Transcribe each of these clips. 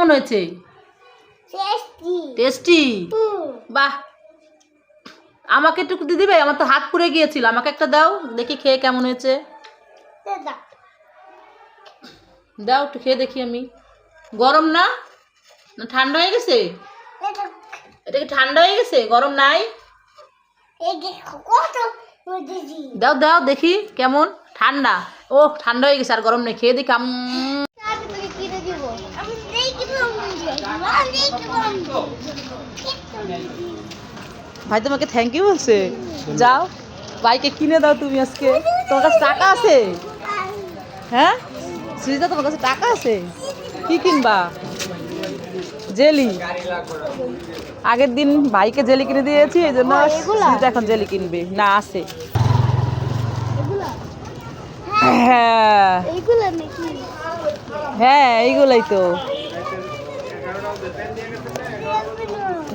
কেমন হয়েছে? টেস্টি বাহ। আমাকে একটু দিদি ভাই আমার তো হাত পুড়ে গিয়েছিল। আমাকে একটা দাও দেখি খেয়ে কেমন হয়েছে। দাও। একটু খেয়ে দেখি আমি। গরম না? না ঠান্ডা হয়ে গেছে? এটা কি ঠান্ডা হয়ে গেছে? গরম নাই? দাও দাও দেখি কেমন। ঠান্ডা। ও ঠান্ডা হয়ে গেছে আর গরম নেই। খেয়ে দেখি আম আমি তোকে কিনে দিব আমি দেখব আমি দেখব ভাই তোমাকে থ্যাংক ইউ বলছে? যাও বাইকে কিনে দাও তুমি আজকে। তোমার কাছে টাকা আছে? হ্যাঁ? সুজিতা তোমার কাছে টাকা আছে? কি কিনবা? জেলি। আগের দিন ভাইকে জেলি কিনে দিয়েছি এই জন্য এগুলা? সুজিতা এখন জেলি কিনবে। না আছে। হ্যাঁ। হ্যাঁ এইগুলাই তো।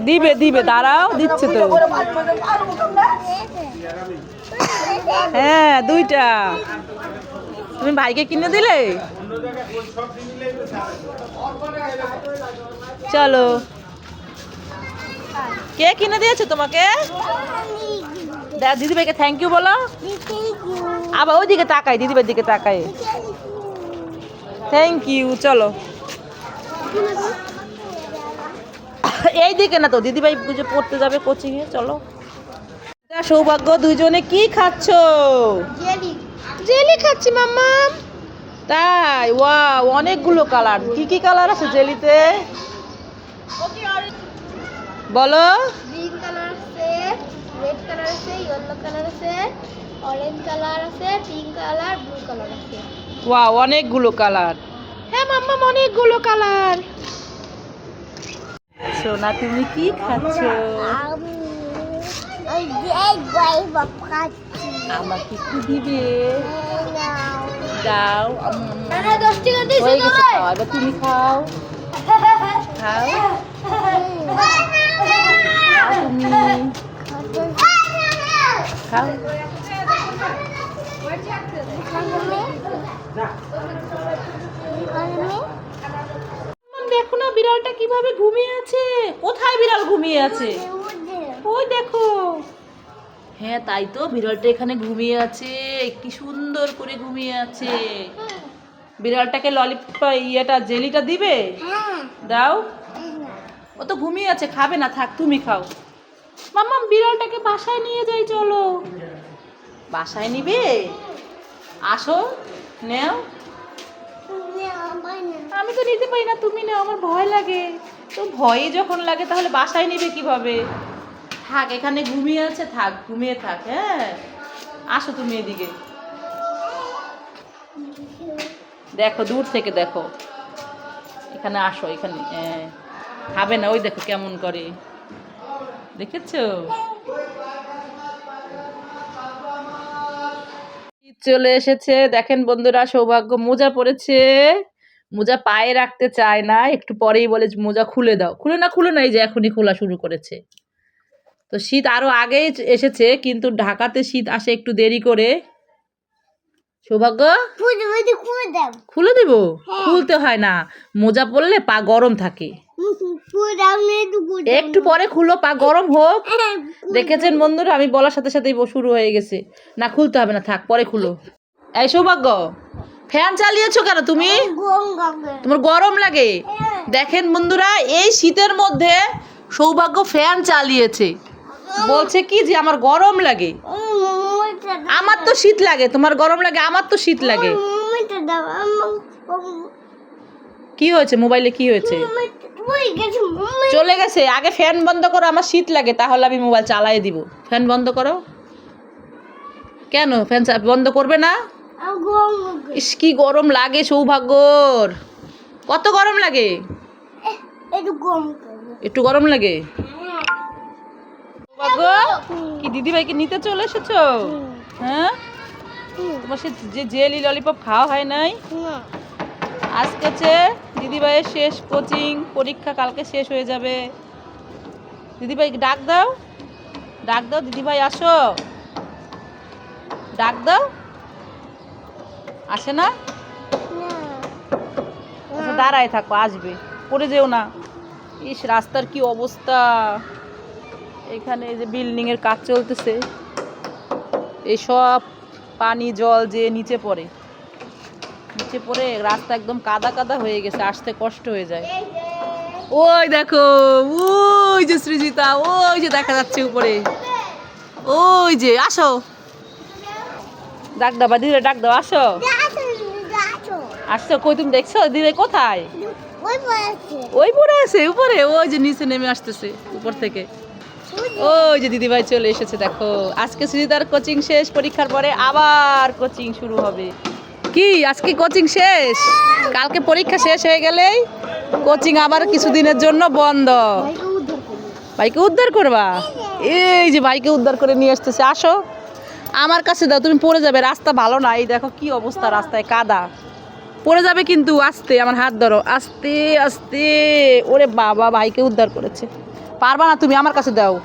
দিবে দিবে, দাঁড়াও, দিচ্ছে তো। হ্যাঁ দুইটা। তুমি ভাইকে কিনে দিলে? চলো। কে কিনে দিয়েছে তোমাকে? দিদি ভাইকে থ্যাংক ইউ বলো। আবার ওইদিকে তাকাই দিদি ভাইয়ের দিকে তাকাই। থ্যাংক ইউ চলো। এই দিকে না তো দিদিভাই পুজো পড়তে যাবে কোচিং এ চলো। সৌভাগ্য দুজনে কি খাচ্ছ? জেলি। জেলি খাচ্ছি মাম্মা। তাই? ওয়া অনেকগুলো কালার। কি কি কালার আছে জেলিতে? বলো। গ্রিন কালার আছে রেড কালার আছে ইয়েলো কালার আছে অরেঞ্জ কালার আছে পিঙ্ক কালার ব্লু কালার আছে। ওয়াও অনেকগুলো কালার। হ্যাঁ মাম্মা অনেকগুলো কালার। সোনা তুমি কি খাচ্ছ? আমাকে একটু দিবে। দাও হয়ে গেছে খাওয়া। এবার তুমি খাও। খাও। খাও তুমি। খাও দেখো না বিড়ালটা কীভাবে ঘুমিয়ে আছে? কোথায় বিড়াল ঘুমিয়ে আছে? ওই দেখো। হ্যাঁ তাই তো, বিড়ালটা এখানে ঘুমিয়ে আছে। কি সুন্দর করে ঘুমিয়ে আছে। বিড়ালটাকে ললিপপ ইয়েটা জেলিটা দিবে? দাও। ও তো ঘুমিয়ে আছে, খাবে না, থাক, তুমি খাও। মাম্মা বিড়ালটাকে বাসায় নিয়ে যাই, চলো। বাসায় নিবে? আসো, নেও। আমি তো নিতে পারি না, তুমি নাও, আমার ভয় লাগে। তো ভয়ে যখন লাগে, তাহলে বাসায় নিবে কীভাবে? থাক, এখানে ঘুমিয়ে আছে, থাক, ঘুমিয়ে থাক হ্যাঁ? আসো তুমি এদিকে। দেখো, দূর থেকে দেখো। এখানে আসো, এখানে খাবে না, ওই দেখো কেমন করে। দেখেছ? চলে এসেছে, দেখেন বন্ধুরা, সৌভাগ্য মোজা পরেছে। মোজা পায়ে রাখতে চায় না একটু পরেই বলে মোজা খুলে দাও। খুলে না খুলে না এই যে এখনই খোলা শুরু করেছে। তো শীত আরও আগেই এসেছে কিন্তু ঢাকাতে শীত আসে একটু দেরি করে। সৌভাগ্য? খুলে দেব? খুলতে হয় না। মোজা পরলে পা গরম থাকে। একটু পরে খুলো পা গরম হোক। দেখেছেন বন্ধুরা আমি বলার সাথে সাথেই শুরু হয়ে গেছে। না খুলতে হবে না থাক পরে খুলো। এই সৌভাগ্য? ফ্যান চালিয়েছো কেন তুমি? তোমার গরম লাগে? দেখেন বন্ধুরা এই শীতের মধ্যে সৌভাগ্য ফ্যান চালিয়েছে। বলছে কি যে আমার গরম লাগে। আমার তো শীত লাগে তোমার গরম লাগে আমার তো শীত লাগে। কি হয়েছে? মোবাইলে কি হয়েছে? চলে গেছে। আগে ফ্যান বন্ধ করো আমার শীত লাগে তাহলে আমি মোবাইল চালাই দিব। ফ্যান বন্ধ করো। কেন? ফ্যান বন্ধ করবে না? ইস কি গরম লাগে সৌভাগ্যর। কত গরম লাগে? একটু গরম লাগে? সৌভাগ্য? কি দিদি ভাইকে নিতে চলে এসেছ? হ্যাঁ? তোমার সে যে জেলি ললিপপ খাওয়া হয় নাই? আজকে হচ্ছে দিদিভাইয়ের শেষ কোচিং পরীক্ষা কালকে শেষ হয়ে যাবে। দিদিভাই ডাক দাও। ডাক দাও দিদিভাই আসো। ডাক দাও। আসে না? আচ্ছা দাঁড়ায় থাকো, আসবে। পড়ে যেও না। ইস, রাস্তার কি অবস্থা? এখানে যে বিল্ডিং এর কাজ চলতেছে। এই সব পানি, জল যে নিচে পড়ে। নিচে পড়ে রাস্তা একদম কাদা কাদা হয়ে গেছে, আসতে কষ্ট হয়ে যায়। ওই দেখো, ওই যে সৃজিতা, ওই যে দেখা যাচ্ছে উপরে। ওই যে, আসো। ডাক দাও বা দিলে ডাক দাও, আসো। আসছো কই তুমি দেখছ? দিলে কোথায়? ওই পরে আছে। উপরে? ওই যে নিচে নেমে আসতেছে উপর থেকে। ওই যে। দিদিভাই চলে এসেছে দেখো। আজকে সৃজিতার কোচিং শেষ পরীক্ষার পরে আবার কোচিং শুরু হবে। কি আজকে কোচিং শেষ? কালকে পরীক্ষা শেষ হয়ে গেলেই কোচিং আবার কিছুদিনের জন্য বন্ধ। ভাইকে উদ্ধার করব। বাইকে উদ্ধার করবা? এই যে ভাইকে উদ্ধার করে নিয়ে আসতেছে আসো। আমার কাছে দাও তুমি পড়ে যাবে রাস্তা ভালো না। এই দেখো কি অবস্থা রাস্তায় কাদা। পড়ে যাবে কিন্তু, আস্তে, আমার হাত ধরো, আস্তে আস্তে। ওরে বাবা, ভাইকে উদ্ধার করেছে। পারবা না তুমি, আমার কাছে দাও।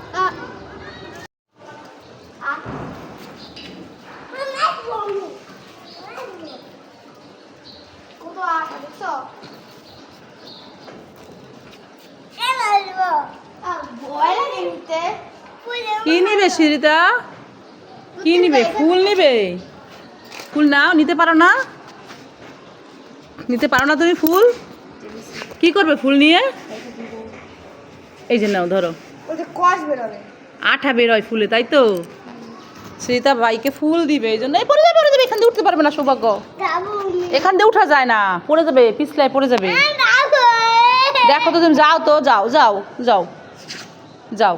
কি নিবে সিরিতা কি নিবে? ফুল নিবে? ফুল নাও, নিতে পারো না? নিতে পারো না তুমি ফুল? কি করবে ফুল নিয়ে? এই যে নাও ধরো। আঠা বেরোয় ফুলে তাই তো? সীতা ভাইকে ফুল দিবে এই জন্য পড়ে যাবে পড়ে যাবে এখান দিয়ে উঠতে পারবে না সৌভাগ্য। এখান দিয়ে উঠা যায় না পড়ে যাবে পিছলায় পড়ে যাবে। দেখো তো তুমি যাও তো যাও যাও যাও যাও।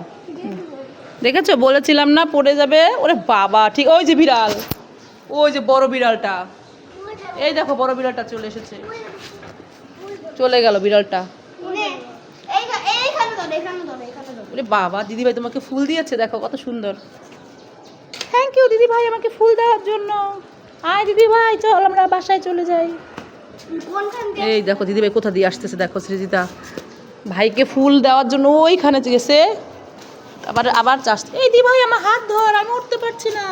দেখেছ? বলেছিলাম না পড়ে যাবে। ওরে বাবা ঠিক ওই যে বিড়াল ওই যে বড় বিড়ালটা। এই দেখো বড় বিড়ালটা চলে এসেছে। চলে গেল বিড়ালটা। বাবা দিদিভাই তোমাকে ফুল দিয়েছে দেখো কত সুন্দর। থ্যাংক ইউ দিদি ভাই আমাকে ফুল দেওয়ার জন্য। আয় দিদি ভাই চল আমরা বাসায় চলে যাই। এই দেখো দিদিভাই কোথা দিয়ে আসতেছে দেখো সৃজিতা। ভাইকে ফুল দেওয়ার জন্য ওইখানে গেছে। আবার আবার চাষ এই দিদি ভাই আমার হাত ধর আমি উঠতে পারছি না।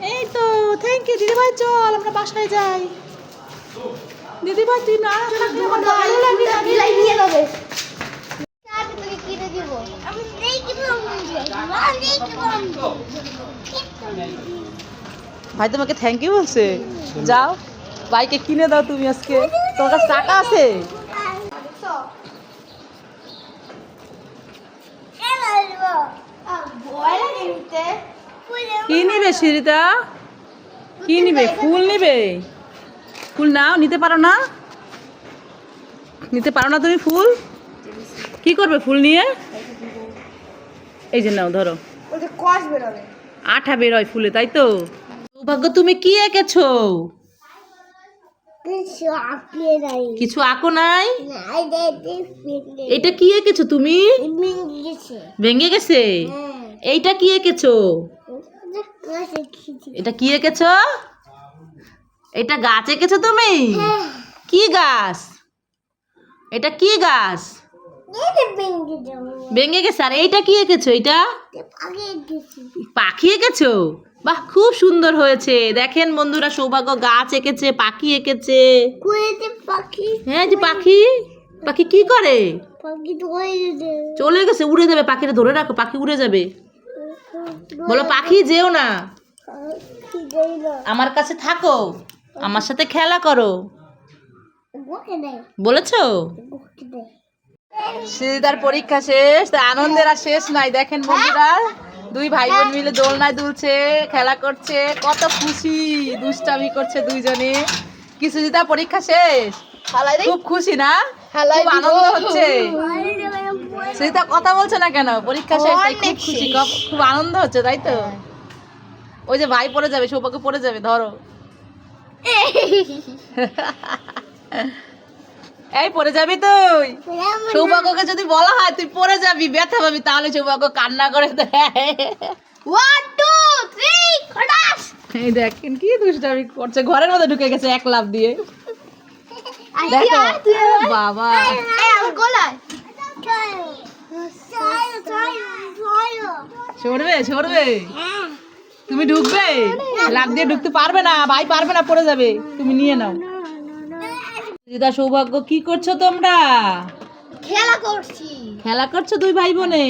এই তো থ্যাংক ইউ দিদি ভাই চল আমরা বাসায় যাই। দিদি ভাই তুই না ভাই তোমাকে থ্যাংক ইউ বলছে? যাও বাইকে কিনে দাও তুমি আজকে। তোমার কাছে টাকা আছে? লাগে নিতে। কি নিবে সিরিতা? কি নিবে? ফুল নিবে? ফুল নাও নিতে পারো না? নিতে পারো না তুমি ফুল? কি করবে ফুল নিয়ে? এই যে নাও ধরো। আঠা বের হয় ফুলে তাই তো? সৌভাগ্য তুমি কি এঁকেছো? কিছু আঁকো নাই? এটা কি এঁকেছো তুমি? ভেঙে গেছে? হ্যাঁ। এইটা কি এঁকেছো? এটা কি এঁকেছো এটা গাছ এঁকেছো তুমি? কি গাছ? এটা কি গাছ? ভেঙে গেছে। আর এইটা কি এঁকেছো এটা পাখি এঁকেছো বাহ খুব সুন্দর হয়েছে। দেখেন বন্ধুরা সৌভাগ্য গাছ এঁকেছে পাখি এঁকেছে। পাখি হ্যাঁ যে পাখি। পাখি কি করে? চলে গেছে উড়ে যাবে পাখিটা ধরে রাখো পাখি উড়ে যাবে। বলো পাখি যেও না। আমার কাছে থাকো। আমার সাথে খেলা করো। বলেছ? গোকে পরীক্ষা শেষ তা আনন্দের আর শেষ নাই। দেখেন বন্ধুরা দুই ভাই বোন মিলে দোলনায় দুলছে খেলা করছে কত খুশি দুষ্টামি করছে দুইজনে। কি সুজিতা পরীক্ষা শেষ? খুব খুশি না? খুব আনন্দ হচ্ছে। সুজিতা কথা বলছে না কেন? পরীক্ষা শেষ তাই খুব খুশি খুব- আনন্দ হচ্ছে তাই তো? ওই যে ভাই পড়ে যাবে সৌভাগ্য পড়ে যাবে ধরো। এই পড়ে যাবি তুই? সৌভাগ্যকে যদি বলা হয় তুই পড়ে যাবি ব্যথা পাবি তাহলে সৌভাগ্য কান্না করে দেয়। ওয়ান টু থ্রি খটাস! এই দেখেন কি দুষ্টামি করছে ঘরের মধ্যে ঢুকে গেছে এক লাভ দিয়ে। দেখো বাবা। গলায়। সরবে সরবে তুমি ঢুকবে? লাভ দিয়ে ঢুকতে পারবে না ভাই পারবে না পড়ে যাবে। তুমি নিয়ে নাও। দিদা সৌভাগ্য কি করছ তোমরা? খেলা করছি। খেলা করছ দুই ভাই বোনে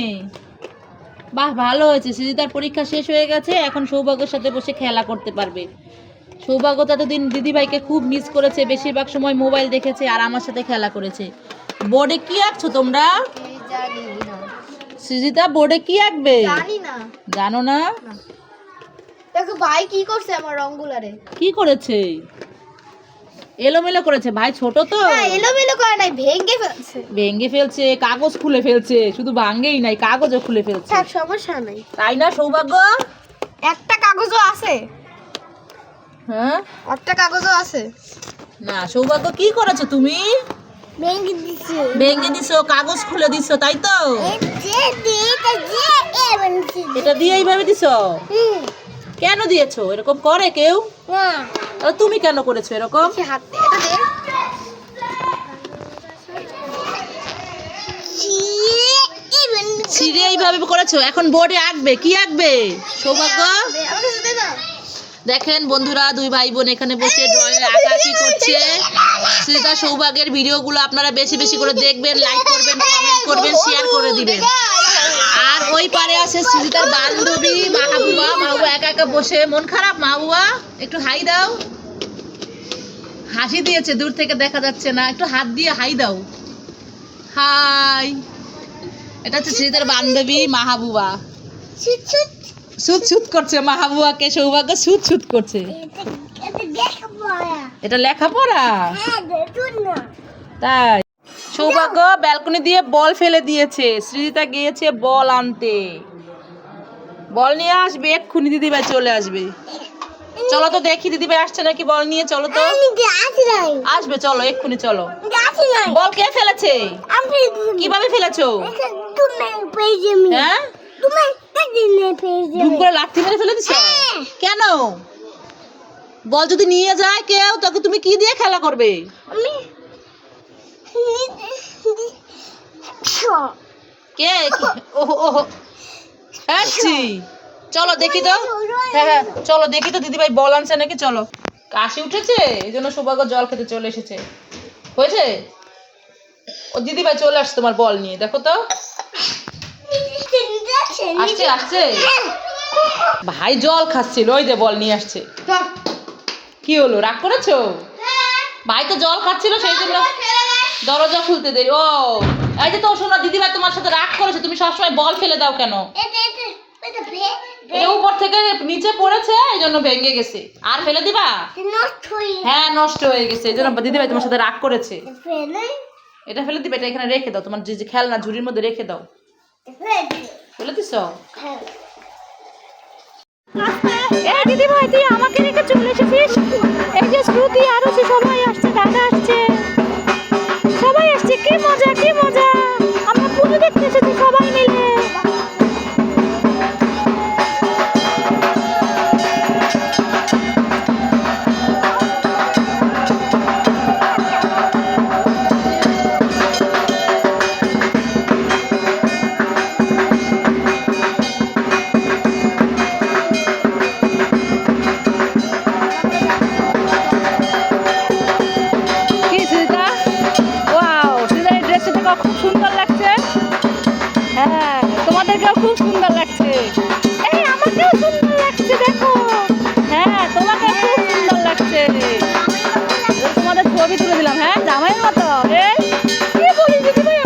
বাহ ভালো হয়েছে। সৃজিতার পরীক্ষা শেষ হয়ে গেছে এখন সৌভাগ্যের সাথে বসে খেলা করতে পারবে। সৌভাগ্য তো এতদিন দিদিভাইকে খুব মিস করেছে বেশিরভাগ সময় মোবাইল দেখেছে আর আমার সাথে খেলা করেছে। বোর্ডে কি আঁকছো তোমরা? জানি না। সৃজিতা বোর্ডে কি আঁকবে? জানি না। জানো না? দেখো ভাই কি করছে আমার রংগুলারে? কি করেছে? এলোমেলো করেছে। ভাই ছোট তো। এলোমেলো করে নাই ভেঙে ফেলছে। ভেঙে ফেলছে কাগজ খুলে ফেলছে। শুধু ভাঙ্গেই নাই কাগজও খুলে ফেলছে। থাক সমস্যা নাই। তাই না সৌভাগ্য? একটা কাগজও আছে। হ্যাঁ? একটা কাগজও আছে। না সৌভাগ্য কি করেছ তুমি? ভেঙে দিছে। কাগজ খুলে দিছো তাই তো? এটা দিয়ে এইভাবে দিছো? কেন দিয়েছ? এরকম করে কেউ? তুমি কেন করেছ এরকম? ছিঁড়ে এইভাবে করেছ? এখন বোর্ডে আঁকবে কি আঁকবে? সৌভাগ্য? দেখেন বন্ধুরা দুই ভাই বোন এখানে বসে ড্রয়িং আঁকাআঁকি করছে। শ্রীতা সৌভাগের ভিডিওগুলো আপনারা বেশি বেশি করে দেখবেন লাইক করবেন কমেন্ট করবেন শেয়ার করে দিবেন। আর ওই পারে আছে সৃজিতার বান্ধবী মাহবুবা। মাহবুবা একা একা বসে। মন খারাপ মাহবুবা? একটু হাই দাও। হাসি দিয়েছে দূর থেকে দেখা যাচ্ছে না। একটু হাত দিয়ে হাই দাও। হাই। এটা হচ্ছে সৃজিতার বান্ধবী মাহবুবা। সুত সুত করছে মাহবুবাকে সৌভাগ্য সুত সুত করছে। এটা লেখাপড়া? তাই। সৌভাগ্য ব্যালকনি দিয়ে বল ফেলে দিয়েছে। সৃজিতা গিয়েছে বল আনতে। বল নিয়ে আসবে এক্ষুনি দিদিভাই চলে আসবে। চলো তো দেখি দিদিভাই আসছে নাকি বল নিয়ে? চলো তো। আসবে চলো এক্ষুনি চলো। বল কে ফেলেছে? কীভাবে ফেলেছো? হ্যাঁ? তুমি একদিনে পেয়েছি ধুম করে লাঠি মেরে ফেলে দিছো? কেন? বল যদি নিয়ে যায় কেউ তখন তুমি কি দিয়ে খেলা করবে? আমি কে? ওহো ওহো চলো দেখি তো। হ্যাঁ হ্যাঁ চলো দেখি তো দিদিভাই বল আনছে নাকি? চলো। কাশি উঠেছে? এই জন্য সৌভাগ্য জল খেতে চলে এসেছে। হয়েছে? ও দিদিভাই চলে আসছে তোমার বল নিয়ে। দেখো তো। আসছে আসছে। ভাই জল খাচ্ছিল ওই যে বল নিয়ে আসছে। কি হলো রাগ করেছ? ভাই তো জল খাচ্ছিল সেই জন্য দরজা খুলতে দেরি। ও এই যে তো শোনো দিদিভাই তোমার সাথে রাগ করেছে তুমি সবসময় বল ফেলে দাও কেন? এটা উপর থেকে নিচে পড়েছে এই জন্য ভেঙে গেছে। আর ফেলে দিবা? হ্যাঁ নষ্ট হয়ে গেছে এই জন্য দিদিভাই তোমার সাথে রাগ করেছে। এটা ফেলে দিবে এটা এখানে রেখে দাও তোমার যে যে খেলনা ঝুড়ির মধ্যে রেখে দাও। বলে দিস হ্যাঁ। দিদি ভাই তুই আমাকে রেখে চলে এসেছিস? এই যে শ্রুতি আরও সে সবাই আসছে দাদা আসছে। সবাই আসছে কি মজা কি মজা। আমরা পুজো দেখতে এসেছি সবাই মিলে। তোমাদের ছবি তুলে দিলাম হ্যাঁ? জামাইয়ের মতো। এই কি বলিস ভাই